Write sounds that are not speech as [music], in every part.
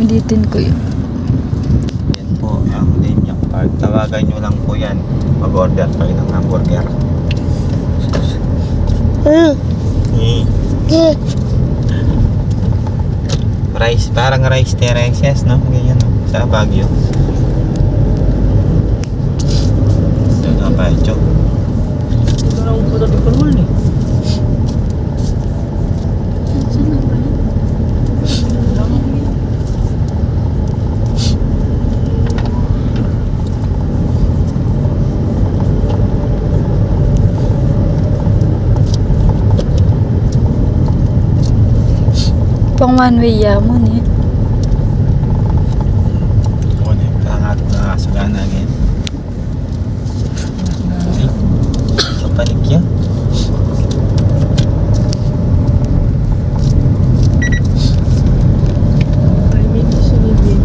ulitin ko yun. Yan po ang Linyak Park. Tawagan nyo lang po yan. Mag-order kayo ng hamburger. Hmm. Eh, Eh. rice, parang rice terraces, no? Ganyan, no? Sa Baguio. Ito nga pa, Cho. Ito na ang puto di kulmul ni. Pang one way yamon eh. Ako na yung pangat na sagana ngayon. Ay, kapanik yan. Ay, may sinibin.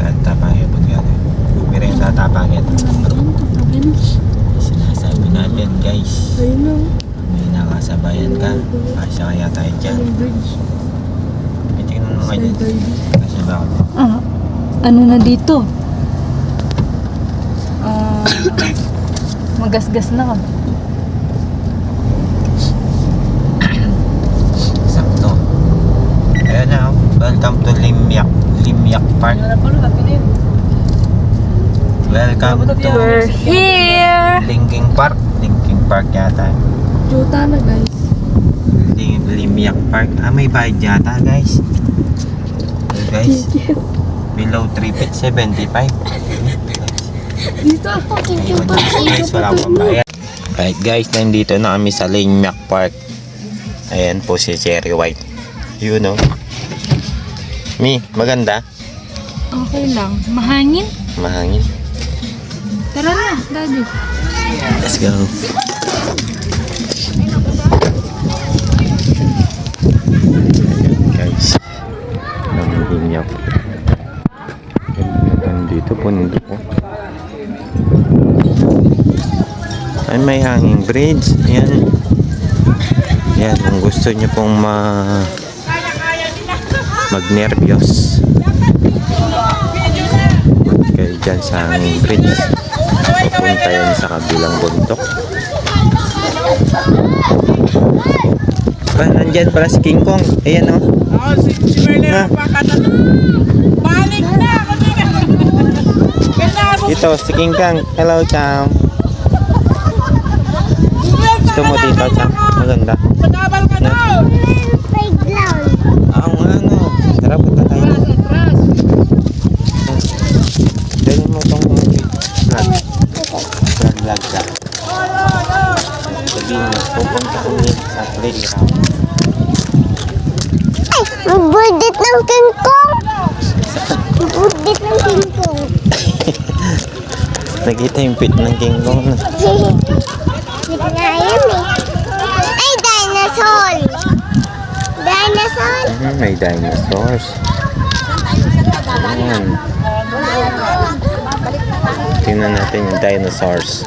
Saan tapangin po nga? Bumira yung tatapangin. Sinasabi natin guys. Ayun na. May nakasabayan ka. Kasya kaya tayo dyan. Yung bridge. May tingnan mo nga dyan. Kasi ba ako? Ah, ano na dito? Ah, [coughs] magasgas na ka. Sakto. Ayan na oh. Welcome to Limyak. Limyak Park. Ano. Welcome to We're here! Linking Park. Linking Park yata. Juta na guys. Lim Limyak Park. Ah, may bayad yata guys. Guys. Below 3 feet, 75. Dito ako. Ayun, guys, wala pang bayad. Right guys, nandito na kami sa Limyak Park. Ayan po si Cherry White. You know. Mi, maganda. Okay lang. Mahangin? Mahangin. Tara na, daddy. Let's go. Guys, namimilya po. Dito po nito. Ay, may hanging bridge. Yan. Yan, kung gusto niyo pong ma magnervyos. Kayo dyan sa hanging bridge. Papunta yan sa kabilang bundok. Pa, nandyan pala si King Kong. Ayan o. Oh, si, si Merlin Ha? ang pakatan. Balik na! Kanina! Ganda mo! Dito, si King Kong. Hello, Cham. Gusto mo dito, Cham? Maganda. Na! Oo nga, ano. Tara, punta tayo. Dali mo itong vlog. Vlog, vlog ka. Sabihin mo, pupunta kami sa playground. Ay, magbudit ng King Kong. [laughs] Magbudit ng King Kong. Nakita yung pit ng King Kong. Hindi na yun eh. Ay, dinosaur. Dinosaur. Mhm, may dinosaurs. Ayan. Tingnan natin yung dinosaurs.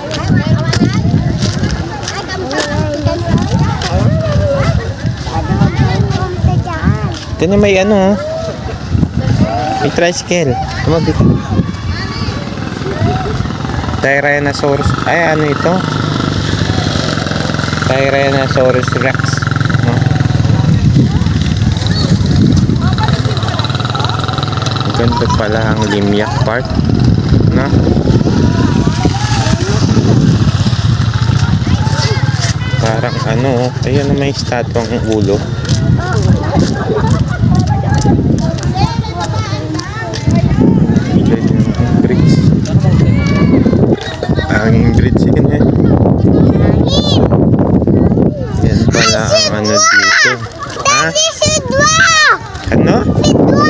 Tingnan may ano oh. May tricycle. Tumabi ka. Tyrannosaurus. Ay, ano ito? Tyrannosaurus Rex. No? Ang Ganda pala ang Limyak Park. No? Parang ano, oh. ayun na may statue ang ulo. Ilay yung bridge. Ang bridge yun eh. Yan pala ang ano dito. Ha? Daddy, sidwa! Ano? Sidwa!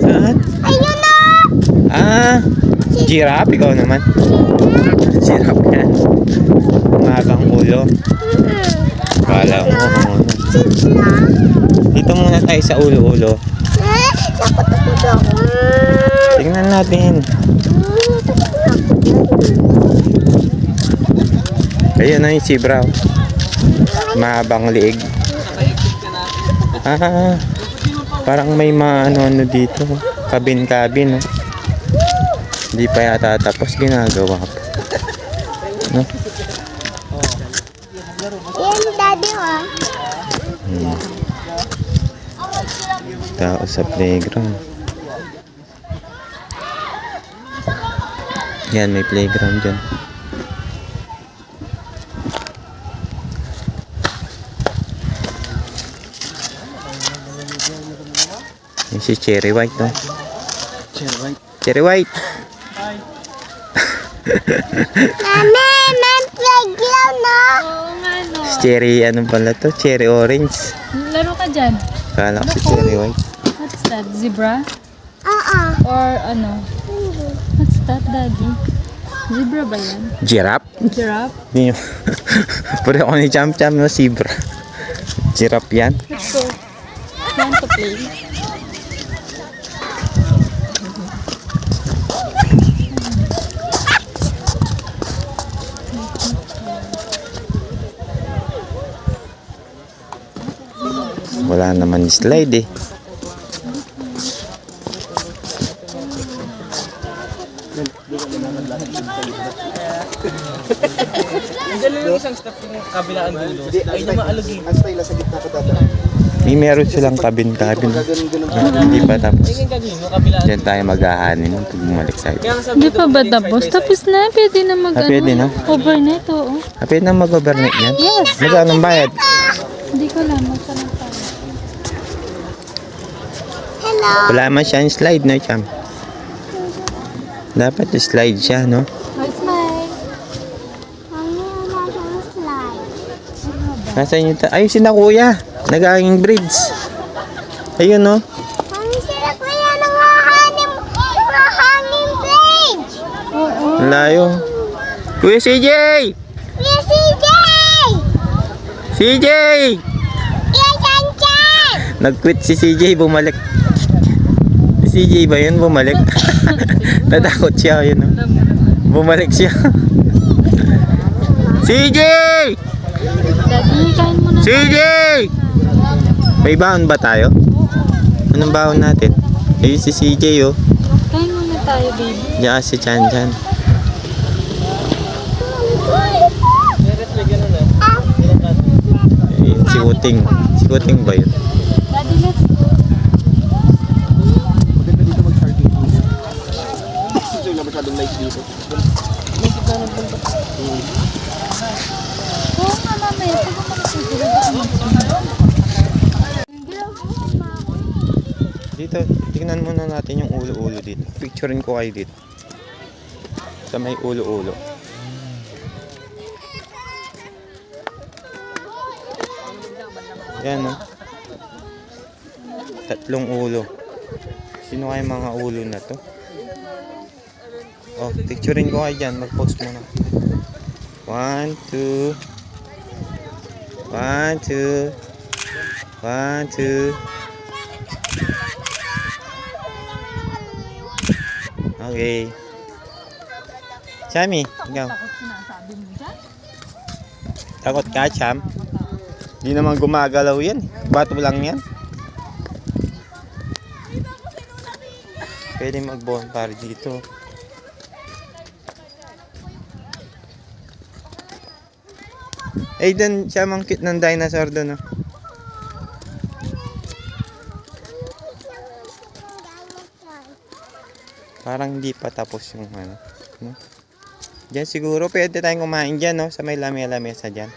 Saan? Ayun na! Ah, giraffe ikaw naman. Giraffe yan. Magang ulo. Kala mo. ano. Dito muna tayo sa ulo-ulo. Doon. Tingnan natin. Ayun na yung zebra. Mahabang liig. Ah, parang may maano-ano dito. Kabin-kabin. Oh. Hindi pa yata tapos ginagawa pa. No? Yan, daddy, oh. Hmm. Tao sa playground. Yan, may playground dyan. Yung si Cherry White, no? Cherry White. Cherry White! Mami, may playground, no? Oo nga, no. Cherry, ano pala to? Cherry Orange. Laro ka dyan. Kala ko si Cherry White. What's that? Zebra? Oo. Or ano? What's that, daddy? Zebra ba yan? Giraffe? Giraffe? Hindi nyo. [laughs] Pwede ako ni Cham Cham na zebra. Giraffe yan. Let's go. Want to play? Wala naman slide eh. May meron silang kabin-kabin. Hindi pa tapos. Diyan tayo maghahanin pag bumalik tayo. Hindi pa ba tapos? Tapos na. Pwede na mag Ah, pwede na? Overnight, oo. Ah, Pwede na mag-overnight yan? Yes. Magkano bayad? Hindi ko alam. Magkaroon tayo. Hello. Wala man siyang slide, no, Cham? Dapat slide siya, no? Nasaan yung ta- Ayun, si na kuya. Nag-hanging bridge. Ayun, no? Sila Layo. Kuya CJ! Kuya CJ! CJ! Kuya Sanchez! Nag-quit si CJ, bumalik. Si CJ ba yun? Bumalik. [laughs] Natakot siya, yun. No? Bumalik siya. [laughs] CJ! CJ! May baon ba tayo? Anong baon natin? Ayun si CJ, oh. Kain muna tayo, baby. Diyan si Chan Chan. Ayun, si Uting. Si Uting ba yun? Daddy, let's go. Oo nga, mamaya. Pag umalis Dito, tingnan muna natin yung ulo-ulo dito. Picturein ko kayo dito. Sa may ulo-ulo. Yan, no? Tatlong ulo. Sino kaya mga ulo na to? Oh, picturein ko kayo dyan. Mag-post muna. One, two. One, two. One, two. Okay. Chami, ikaw. Takot ka, Cham? Di naman gumagalaw yan. Bato lang yan. Pwede mag-bonfire dito. Dun siya mang ng dinosaur doon, oh. Parang hindi pa tapos yung ano. No? Diyan siguro pwede tayong kumain dyan, no? Sa may lamesa dyan.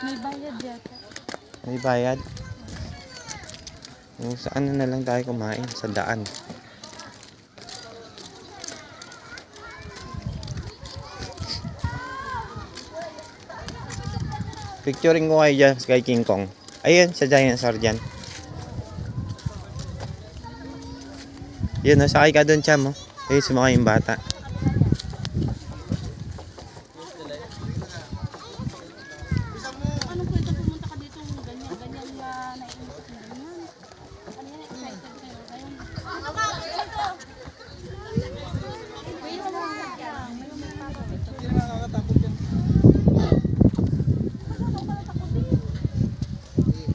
May bayad yata. May bayad. O, sa ano na lang tayo kumain? Sa daan. Picturing ko kayo dyan kay King Kong. Ayun, sa dinosaur dyan. Yun, nasakay ka doon, Cham. Oh. Ayun, sumakay yung bata.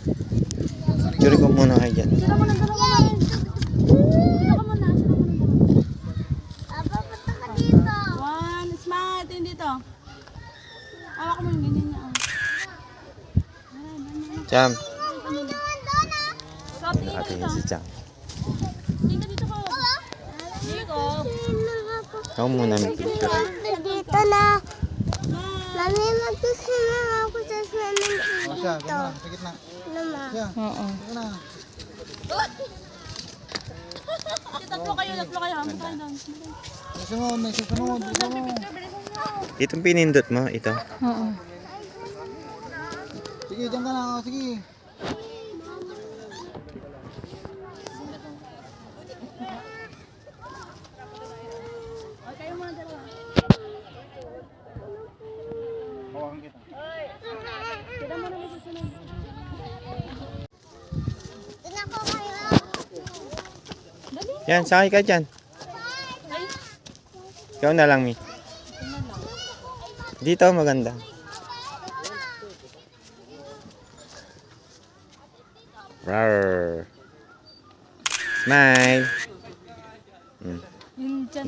Picture ko muna kayo dyan. Sila mo na, sila mo na. Sila ka muna, sila mo na. Aba, punta ka dito. One, smile. Tingin dito. Hawak mo yung ganyan niya. oh. Cham. Stop, tingin ka Nakatingin dito. si Cham. Tingin ka dito ko. Dito. Ikaw muna may picture. Dito na. Mami, magsusunod ako sa swimming pool dito. Nama. Oo. Tatlo kayo, tatlo kayo. Hamon tayo doon. Itong pinindot mo, ito. Oo. Sige, dyan ka na. Sige. Doon ako kayo. Yan, sakay ka dyan. Ikaw na lang, Mi. Dito, maganda. Rawr. Smile. Hmm.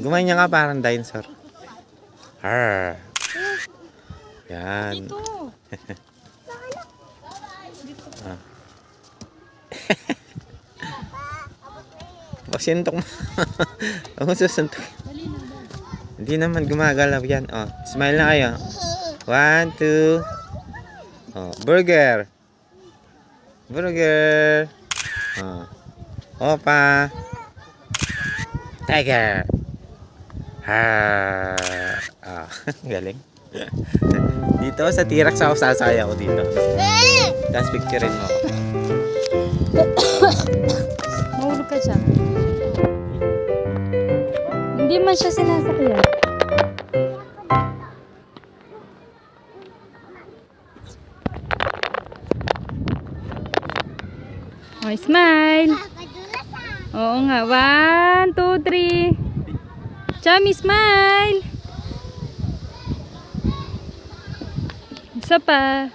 Gumain ka parang dinosaur. Har. Yan. Ito. [laughs] O, sintok mo. [laughs] Ako susuntok. Hindi naman gumagalaw yan. Oh, smile na kayo. One, two. Oh, burger. Burger. Oh. Opa. Tiger. Ha. Ah, [laughs] galing. [laughs] dito sa T-Rex ako sasaya ko dito. Tapos picturein mo. Hindi man siya sinasakyan. Okay, smile. Oo nga. One, two, three. Chami, smile. Isa pa.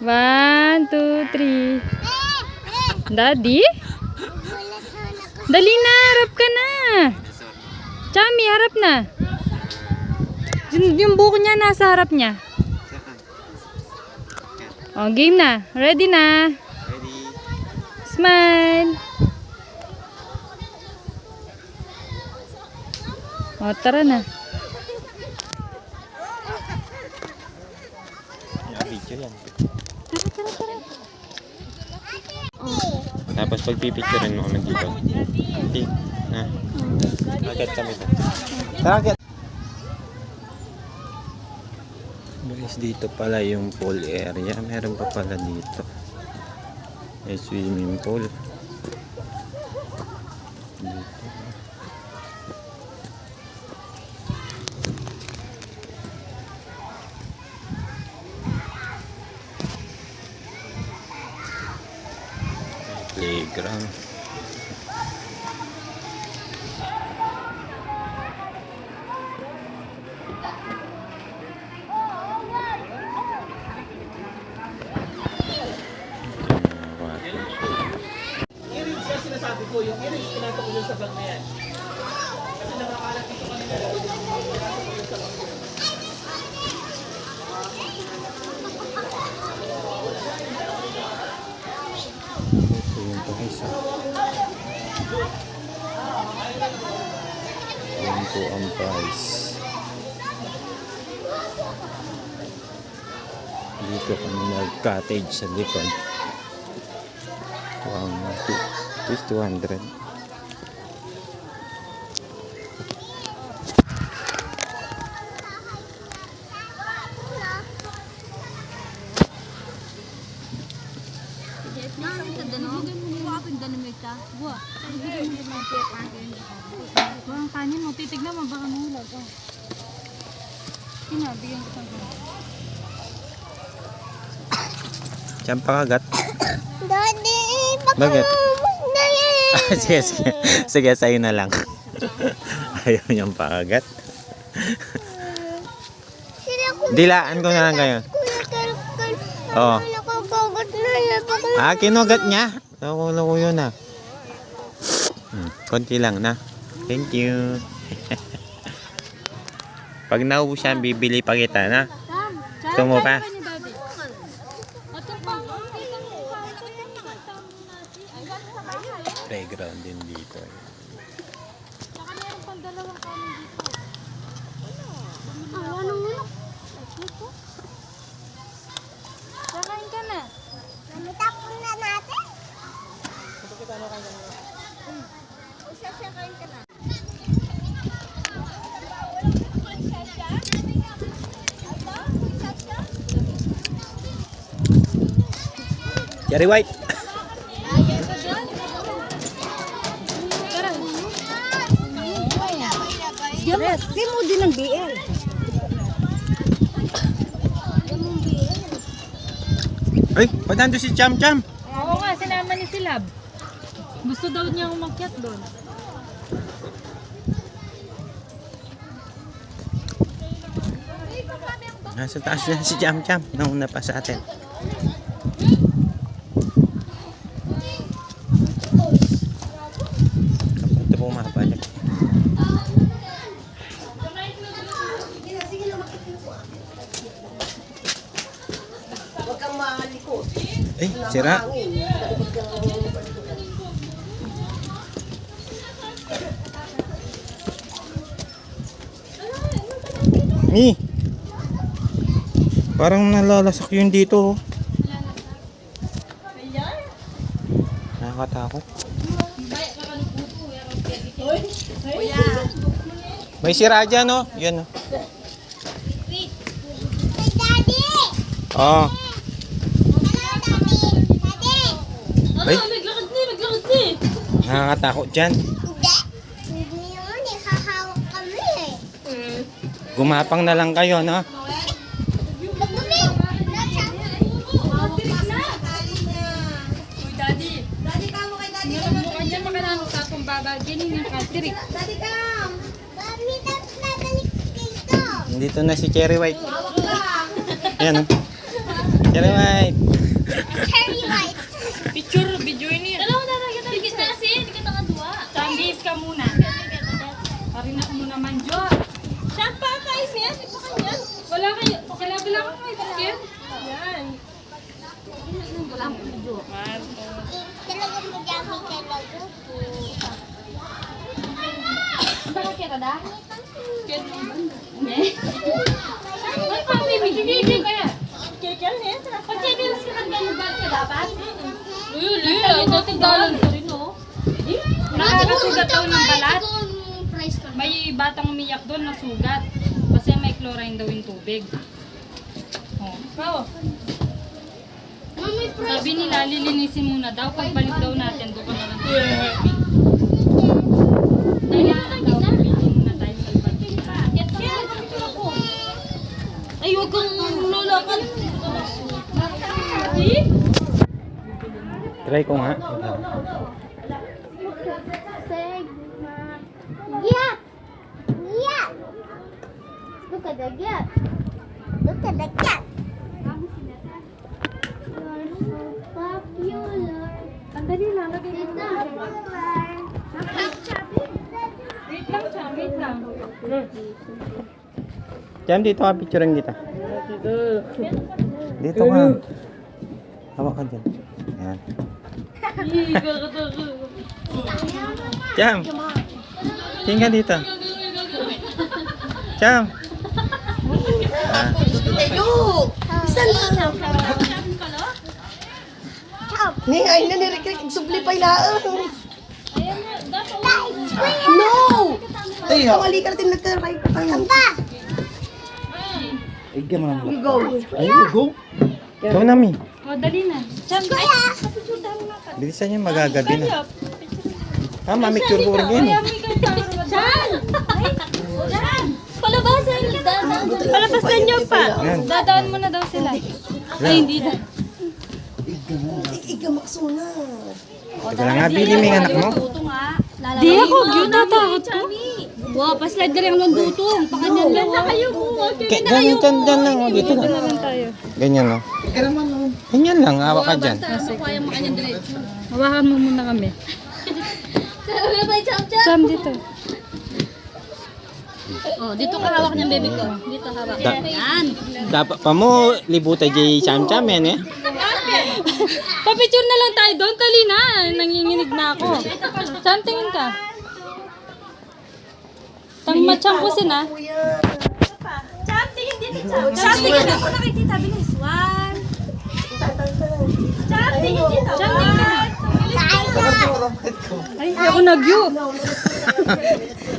One, two, three. Daddy? Dali na, harap ka na. Chami, harap na. Yung, yung buko niya nasa harap niya. Oh, game na. Ready na. Ready? Smile. O, tara na. Yung video yan. Tapos pagpipicturean mo kami dito. Hindi. Na. Agad kami to. Tara, agad. Guys, dito pala yung pool area. Meron pa pala dito. May swimming pool. Dito. Playground. Ito yung po guys. ah. Price. Dito kami nag-cottage sa likod. Wow, at least 200. Ang kanin mo, titignan mo, baka mulag. Oh. Tina, bigyan ko ng Diyan pa kagat. Daddy, baka Bakit? na yan. [laughs] sige, sige. Sige, sa'yo na lang. [laughs] Ayaw niyang pakagat. Sila ko Dilaan ko na lang kayo. Karkal, Oh. Nakagugot na yan. Baka Ah, kinugat niya. Nakulo ko yun ah. Hmm, konti lang na. Thank you. [laughs] Pag naubos yan, bibili pa kita na. Gusto mo pa? Playground din dito. eh. Kakain ka na. Natapon na natin. Cherry White. Di mo din ang BL. Ay, ba't nandun si Cham Cham? Oo nga, sinama ni Silab. Gusto daw niya umakyat doon. Nasa taas na si Cham Cham. Nauna pa sa atin. Sira. Mi. Parang nalalasak yun dito. oh. Nakakatakot. May sira dyan, no? Yan, no? Hey, Daddy! Oo. Hello, Daddy! Daddy! Ay. Nakakatakot dyan. Hindi. Hindi naman. Hahawak kami eh. Gumapang na lang kayo, no? Dito. Dito na si Cherry White. Yan, no? Cherry White. Cherry white. Picture, video ini. Dalawa na lang kita ligis na kasi, hindi kita kadua. Tambis ka muna. Parina mo naman, Jo. Kay Mia, di pa kanya. Wala kayo. Sila bilang ko may basket. Yan. Talagang magyami talaga. Ang baka kita da? Ay, papi, may gigigil kaya. Kikil niya, pag kikil ka ng ganun ba ka dapat? Uy, Lila, ito tigdalan ko rin, oh. Nakakasugat daw ng balat. May batang umiyak doon na sugat. Kasi may chlorine daw yung tubig. Oh. Oh. Price Sabi nila, lilinisin muna daw. Pagbalik daw natin, doon na lang. Albertina. Ay, huwag kang lulakan. Try ko nga. So popular. Ang dali lang, lagay mo. It's popular. Wait lang siya, wait lang. Jam, dito ka picturean kita. Dito ka. Hawak ka dyan. Yan. Jam. Tingin ka dito. Jam. Ah, Ni ay na nirikrik subli pa ilaan. No! Ay, kamali ka natin nagtaray ka tayo. Pa! Ikaw na, Mi. Oh, dali na. Sam, ay, Bilisan niyo magagabi na. Ah, mamicture ko rin yan. Eh. Palabasan, dada. palabasan niyo pa. Dadaan mo na daw sila. Ay, hindi na. Ikamakso na. Ito lang nga, bili mo yung anak mo. Di ako, cute tatakot ko. Wow, paslide ka rin ng dutong. Pakanyan lang na kayo. Kaya ganyan dyan lang. Dito na. Ganyan, no. Ganyan lang, hawak ka dyan. Hawakan mo muna kami. [laughs] Cham dito. Oh, dito ka hawak niyan, baby ko. Dito hawak. Da- Yan. Dapat pa mo libuta jay cham cham yan eh. [laughs] Papicture na lang tayo doon. Tali na. Nanginginig na ako. Cham, tingin ka. Tang machang ko sina. Cham, tingin dito, Cham. Cham, tingin ako nakikita. Bilis. One. Cham, tingin dito. Cham, tingin ka. Ay, ako nagyo. [laughs]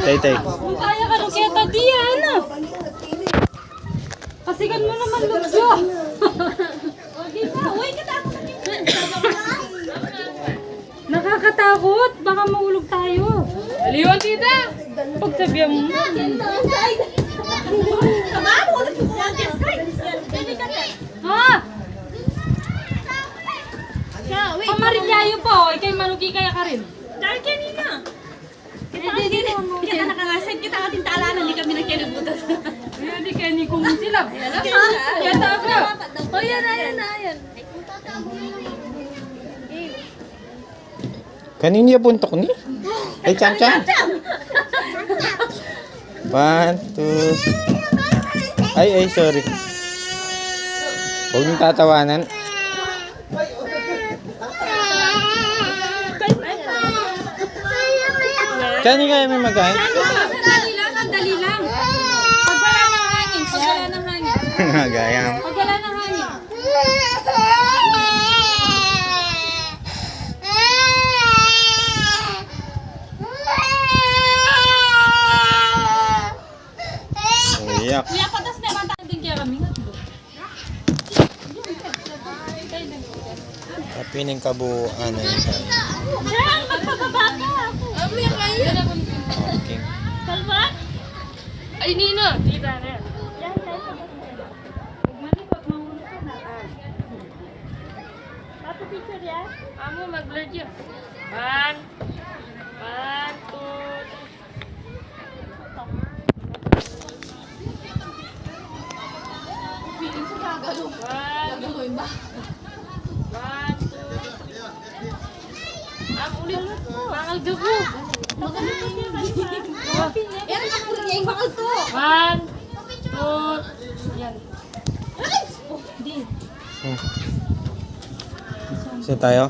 Tay tay. Kaya ka nung keta di ano. Pasigan mo naman, Luxo. [laughs] Uy, kita ako Nakakatakot. Baka mahulog tayo. Aliwan, tita. Pagsabihan mo. Tama, ulit ko. Yan, yes, right. Yan, ka na. Ha? Siya, wait. Pamarilyayo pa, oh. Ikay malugi kaya ka rin. Dahil kanina. Kita ka din. Kita nakangasay. Kita ka din taalanan. Hindi kami nagkinibutan. Ayun, di kaya ni kung sila. Kaya taga. Oh, yan na, yan na, yan. Kanino yung buntok ni? Ay cham cham. One, two. Ay, ay, sorry. Huwag niyong tatawanan. Kani kaya may magain? Sandali lang, sandali lang. Pag wala ng hangin, pag wala ng hangin. Magayang. Pag wala ng hangin. Iyak. Kuya, patas na banta din kaya kami. Kapining kabuuan na yun tayo. Yan, magpababa ka. Ami, kayo. Okay. Kalma? Ay, Nino. Tita na yan. Pato picture yan? Amo, mag-blur yun. One. One, two, One, two. Ang ulit. Bakal gago. Yan, ako niya bakal to. One, two, yan. Isa tayo?